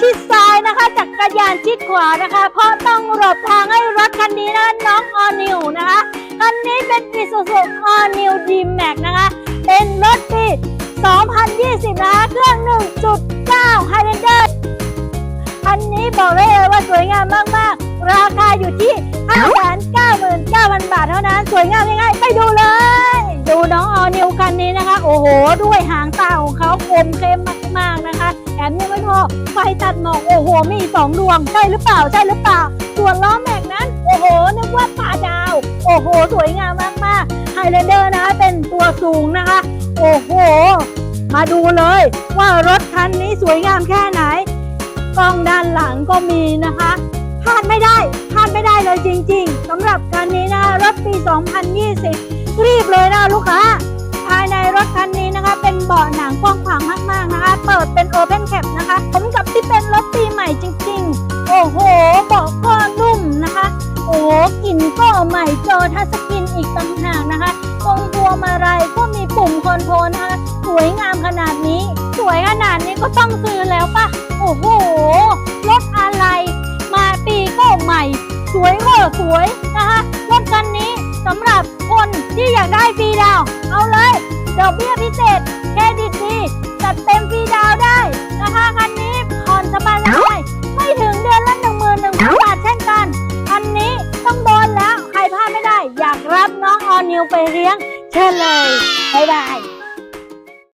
ชิดซ้ายนะคะ จักรยานชิดขวานะคะ เพราะต้องหลบทางให้รถคันนี้นะคะน้องออนิวนะคะคันนี้เป็น Isuzu All New D-Max นะคะ เป็นรถปี 2020 นะคะเครื่อง 1.9 Highlander คันนี้บอกได้เลยว่าสวยงามมาก ๆ ราคาอยู่ที่ 599,000 บาทเท่านั้น สวยงามยังไงไปดูเลย ดูน้องออนิวคันนี้นะคะ โอ้โห ด้วยหางตาของเขาคมเข้ม ไม่พอไฟตัดหมอกโอ้โหมีสองดวงใช่หรือเปล่าใช่หรือเปล่า ส่วนล้อแม็กนั้น โอ้โหนึกว่าปลาดาว โอ้โห สวยงามมากๆไฮเลนเดอร์นะคะเป็นตัวสูงนะคะ โอ้โห มาดูเลยว่ารถคันนี้สวยงามแค่ไหนกล้องด้านหลังก็มีนะคะพลาดไม่ได้พลาดไม่ได้เลยจริง ๆสำหรับคันนี้นะรถปี 2020 รีบเลยนะลูกค้าภายในรถคันนี้นะคะ เป็นเบาะหนังกว้างขวางมากๆ เปิดเป็นโอเพนแคปนะคะผมกับที่เป็นรถปีใหม่จริงๆ โอ้โหเบาะก็นุ่มนะคะ โอ้กลิ่นก็ใหม่จอทัชสกรีนอีกต่างหากนะคะตรงพวงมาลัยก็มีปุ่มคอนโทรลนะคะสวยงามขนาดนี้ สวยขนาดนี้ก็ต้องซื้อแล้วปะโอ้โห รถอะไรมาปีก็ใหม่ สวยก็สวยนะคะรถคันนี้สำหรับคนที่อยากได้ฟรีดาว เอาเลยดอกเบี้ยพิเศษ เครดิตดี จัดเต็มฟรีดาวได้นะคะคันนี้ผ่อนสบายเลยไม่ถึงเดือนละหนึ่งหมื่นหนึ่งพันบาทเช่นกันคันนี้ต้องโดนแล้ว ใครพลาดไม่ได้ อยากรับน้องออนิวไปเลี้ยง เชิญเลย บ๊ายบาย